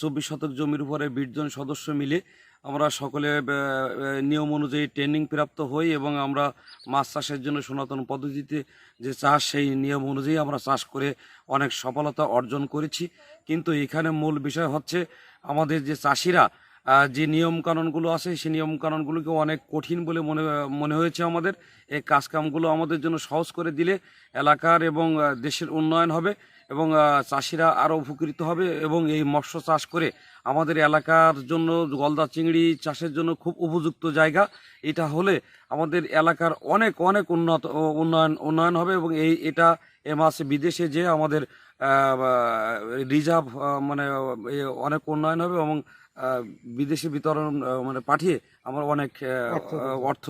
চব্বিশ শতক জমির উপরে বিশ জন সদস্য মিলে আমরা সকলে নিয়ম অনুযায়ী ট্রেনিং প্রাপ্ত হই এবং আমরা মাছ চাষের জন্য সনাতন পদ্ধতিতে যে চাষ, সেই নিয়ম অনুযায়ী আমরা চাষ করে অনেক সফলতা অর্জন করেছি। কিন্তু এখানে মূল বিষয় হচ্ছে আমাদের যে চাষিরা যে নিয়ম কানুনগুলো আছে সেই নিয়ম কানুনগুলোকে অনেক কঠিন বলে মনে মনে হয়েছে আমাদের। এই কাজকামগুলো আমাদের জন্য সহজ করে দিলে এলাকার এবং দেশের উন্নয়ন হবে এবং চাষিরা আরও উপকৃত হবে এবং এই মৎস্য চাষ করে আমাদের এলাকার জন্য গলদা চিংড়ি চাষের জন্য খুব উপযুক্ত জায়গা। এটা হলে আমাদের এলাকার অনেক অনেক উন্নত উন্নয়ন উন্নয়ন হবে এবং এই, এটা এ মাসে বিদেশে যে আমাদের রিজার্ভ মানে অনেক উন্নয়ন হবে এবং বিদেশে বিতরণ মানে পাঠিয়ে আমরা অনেক অর্থ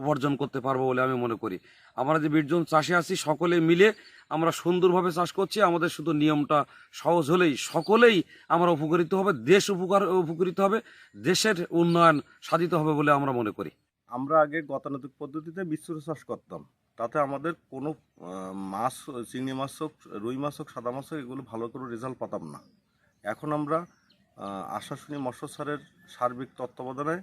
উপার্জন করতে পারব বলে আমি মনে করি। আমরা যে বিশজন চাষে আছি সকলে মিলে আমরা সুন্দরভাবে চাষ করছি। আমাদের শুধু নিয়মটা সহজ হলেই সকলেই আমরা উপকৃত হবে দেশ উপকার উপকৃত হবে দেশের উন্নয়ন সাধিত হবে বলে আমরা মনে করি। আমরা আগে গতানুগতিক পদ্ধতিতে মিশ্র চাষ করতাম। তাতে আমাদের কোনো মাছ চিংড়ি মাছ হোক রুই মাছ হোক সাদা মাছ হোক এগুলো ভালো করে রেজাল্ট পাতাম না। এখন আমরা আশাশুনি মৎস্য সারের সার্বিক তত্ত্বাবধানে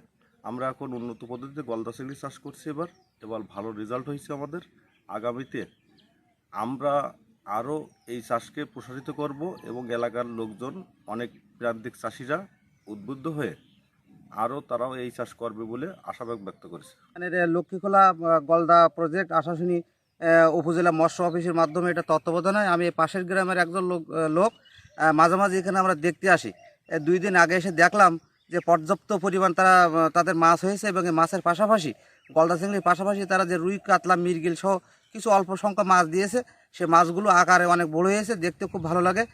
আমরা এখন উন্নত পদ্ধতিতে গলদা চিংড়ি চাষ করছি এবার। এবার ভালো রেজাল্ট হয়েছে আমাদের। আগামীতে আমরা আরও এই চাষকে প্রসারিত করব এবং এলাকার লোকজন, অনেক প্রান্তিক চাষিরা উদ্বুদ্ধ হয়ে আরও তারাও এই চাষ করবে বলে আশাবাদ ব্যক্ত করেছে। মানে লক্ষ্মীখোলা গলদা প্রজেক্ট আশাশুনি উপজেলা মৎস্য অফিসের মাধ্যমে এটা তত্ত্বাবধানে আমি পাশের গ্রামের একজন লোক লোক মাঝে মাঝে এখানে আমরা দেখতে আসি। দুই দিন আগে এসে দেখলাম যে পর্যাপ্ত পরিমাণ তারা তাদের মাছ হয়েছে এবং এই মাছের পাশাপাশি গলদা চিংড়ির পাশাপাশি তারা যে রুই কাতলা মিরগিল সহ কিছু অল্প সংখ্যক মাছ দিয়েছে সে মাছগুলো আকারে অনেক বড় হয়েছে দেখতে খুব ভালো লাগে।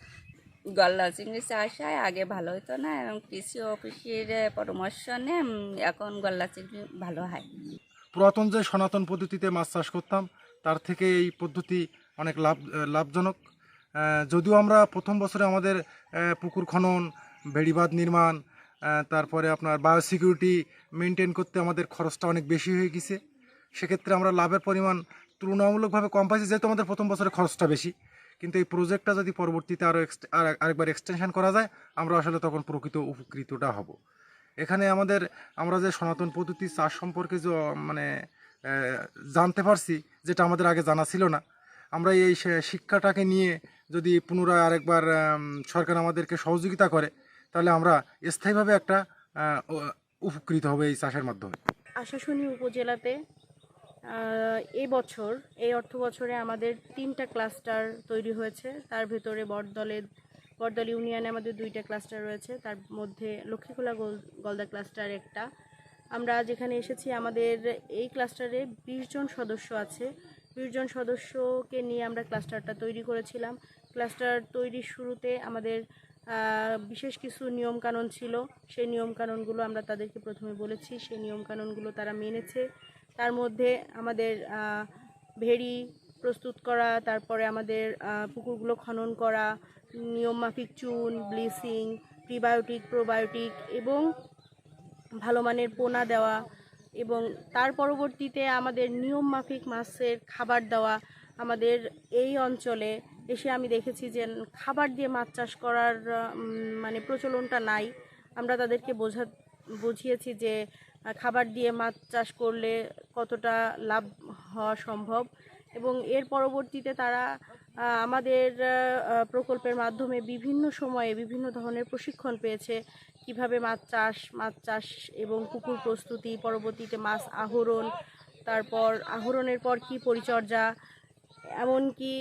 গলদা চিংড়ি চাষ হয় আগে ভালো হতো না এবং কৃষি অফিসের পরামর্শ নিয়ে এখন গলদা চিংড়ি ভালো হয়। পুরাতন যে সনাতন পদ্ধতিতে মাছ চাষ করতাম তার থেকে এই পদ্ধতি অনেক লাভ লাভজনক। যদিও আমরা প্রথম বছরে আমাদের পুকুর খনন বেড়িবাঁধ নির্মাণ তারপরে আপনার বায়োসিকিউরিটি মেনটেন করতে আমাদের খরচটা অনেক বেশি হয়ে গেছে। সেক্ষেত্রে আমরা লাভের পরিমাণ তুলনামূলকভাবে কম পাইছি, যেহেতু আমাদের প্রথম বছরে খরচটা বেশি। কিন্তু এই প্রজেক্টটা যদি পরবর্তীতে আরও আরেকবার এক্সটেনশন করা যায়, আমরা আসলে তখন প্রকৃত উপকৃতটা হব। এখানে আমাদের, আমরা যে সনাতন পদ্ধতি চাষ সম্পর্কে যে মানে জানতে পারছি, যেটা আমাদের আগে জানা ছিল না, আমরা এই শিক্ষাটাকে নিয়ে যদি পুনরায় আরেকবার সরকার আমাদেরকে সহযোগিতা করে তাহলে আমরা স্থায়ীভাবে একটা উপকৃত হবে এই চাষের মাধ্যমে। আশাশুনি উপজেলাতে এই বছর, এই অর্থ বছরে আমাদের তিনটা ক্লাস্টার তৈরি হয়েছে। তার ভেতরে বটদলে বটদল ইউনিয়নে আমাদের দুইটা ক্লাস্টার রয়েছে। তার মধ্যে লক্ষ্মীখোলা গোল, গলদা ক্লাস্টার একটা। আমরা যেখানে এসেছি, আমাদের এই ক্লাস্টারে বিশ জন সদস্য আছে। বিশ জন সদস্যকে নিয়ে আমরা ক্লাস্টারটা তৈরি করেছিলাম। ক্লাস্টার তৈরির শুরুতে আমাদের বিশেষ কিছু নিয়মকানুন ছিল, সেই নিয়মকানুনগুলো আমরা তাদেরকে প্রথমে বলেছি। সেই নিয়মকানুনগুলো তারা মেনেছে। তার মধ্যে আমাদের ভেড়ি প্রস্তুত করা, তারপরে আমাদের পুকুরগুলো খনন করা নিয়মমাফিক চুন, ব্লিচিং, প্রিবায়োটিক, প্রোবায়োটিক এবং ভালো মানের পোনা দেওয়া এবং তার পরবর্তীতে আমাদের নিয়ম মাফিক মাছের খাবার দেওয়া আমাদের এই অঞ্চলে এসে আমি দেখেছি যে খাবার দিয়ে মাছ চাষ করার মানে প্রচলনটা নাই। আমরা তাদেরকে বোঝা, বুঝিয়েছি যে খাবার দিয়ে মাছ চাষ করলে কতটা লাভ হওয়া সম্ভব এবং এর পরবর্তীতে তারা আমাদের প্রকল্পের মাধ্যমে বিভিন্ন সময়ে বিভিন্ন ধরনের প্রশিক্ষণ পেয়েছে কীভাবে মাছ চাষ মাছ চাষ এবং পুকুর প্রস্তুতি, পরবর্তীতে মাছ আহরণ, তারপর আহরণের পর কি পরিচর্যা এমনকি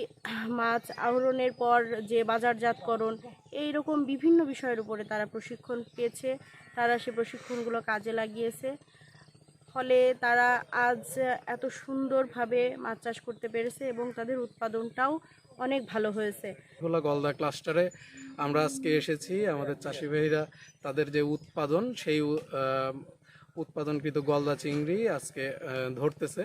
মাছ আহরণের পর যে বাজারজাতকরণ এই রকম বিভিন্ন বিষয়ের উপরে তারা প্রশিক্ষণ পেয়েছে। তারা সে প্রশিক্ষণগুলো কাজে লাগিয়েছে। ফলে তারা আজ এত সুন্দরভাবে মাছ চাষ করতে পেরেছে এবং তাদের উৎপাদনটাও অনেক ভালো হয়েছে। গলদা ক্লাস্টারে আমরা আজকে এসেছি। আমাদের চাষি ভাইরা তাদের যে উৎপাদন, সেই উৎপাদনকৃত গলদা চিংড়ি আজকে ধরতেছে।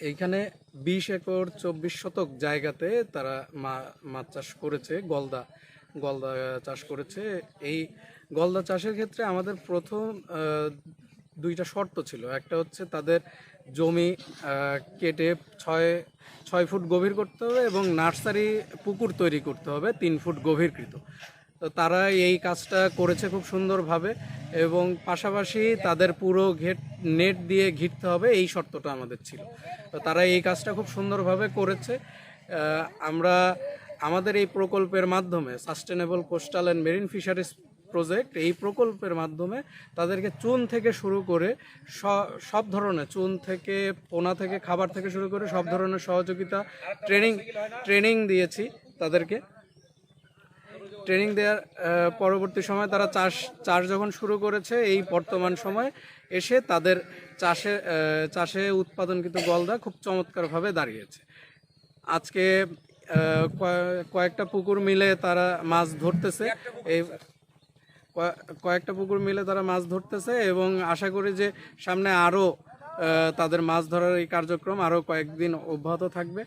এইখানে বিশ একর চব্বিশ শতক জায়গাতে তারা মা- মাছ চাষ করেছে, গলদা গলদা চাষ করেছে। এই গলদা চাষের ক্ষেত্রে আমাদের প্রথম দুইটা শর্ত ছিল। একটা হচ্ছে তাদের জমি কেটে ছয় ছয় ফুট গভীর করতে হবে এবং নার্সারি পুকুর তৈরি করতে হবে তিন ফুট গভীরকৃত। তো তারা এই কাজটা করেছে খুব সুন্দরভাবে এবং পাশাপাশি তাদের পুরো ঘেট, নেট দিয়ে ঘিরতে হবে, এই শর্তটা আমাদের ছিল। তো তারা এই কাজটা খুব সুন্দরভাবে করেছে। আমরা, আমাদের এই প্রকল্পের মাধ্যমে sustainable coastal and marine fisheries project এই প্রকল্পের মাধ্যমে তাদেরকে চুন থেকে শুরু করে সব ধরনের চুন থেকে, পোনা থেকে, খাবার থেকে শুরু করে সব ধরনের সহযোগিতা ট্রেনিং ট্রেনিং দিয়েছি তাদেরকে। ট্রেনিং দেওয়ার পরবর্তী সময় তারা চাষ চাষ যখন শুরু করেছে, এই বর্তমান সময় এসে তাদের চাষে চাষে উৎপাদনকৃত গলদা খুব চমৎকারভাবে দাঁড়িয়েছে। আজকে কয়েকটা পুকুর মিলে তারা মাছ ধরতেছে। এই কয়েকটা পুকুর মিলে তারা মাছ ধরতেছে এবং আশা করি যে সামনে আরও তাদের মাছ ধরার এই কার্যক্রম আরও কয়েকদিন অব্যাহত থাকবে।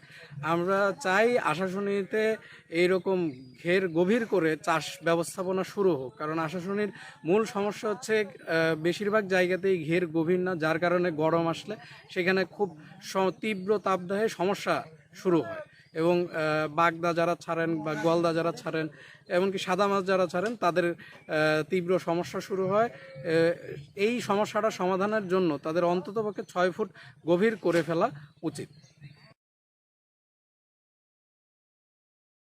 আমরা চাই আশাশুনিতে এইরকম ঘের গভীর করে চাষ ব্যবস্থাপনা শুরু হোক। কারণ আশাশুনির মূল সমস্যা হচ্ছে বেশিরভাগ জায়গাতেই ঘের গভীর না, যার কারণে গরম আসলে সেখানে খুব তীব্র তাপদাহে সমস্যা শুরু হয়। এবং বাগদা যারা ছাড়েন বা গলদা যারা ছাড়েন, এমনকি সাদা মাছ যারা ছাড়েন, তাদের তীব্র সমস্যা শুরু হয়। এই সমস্যাটা সমাধানের জন্য তাদের অন্ততপক্ষে ছয় ফুট গভীর করে ফেলা উচিত।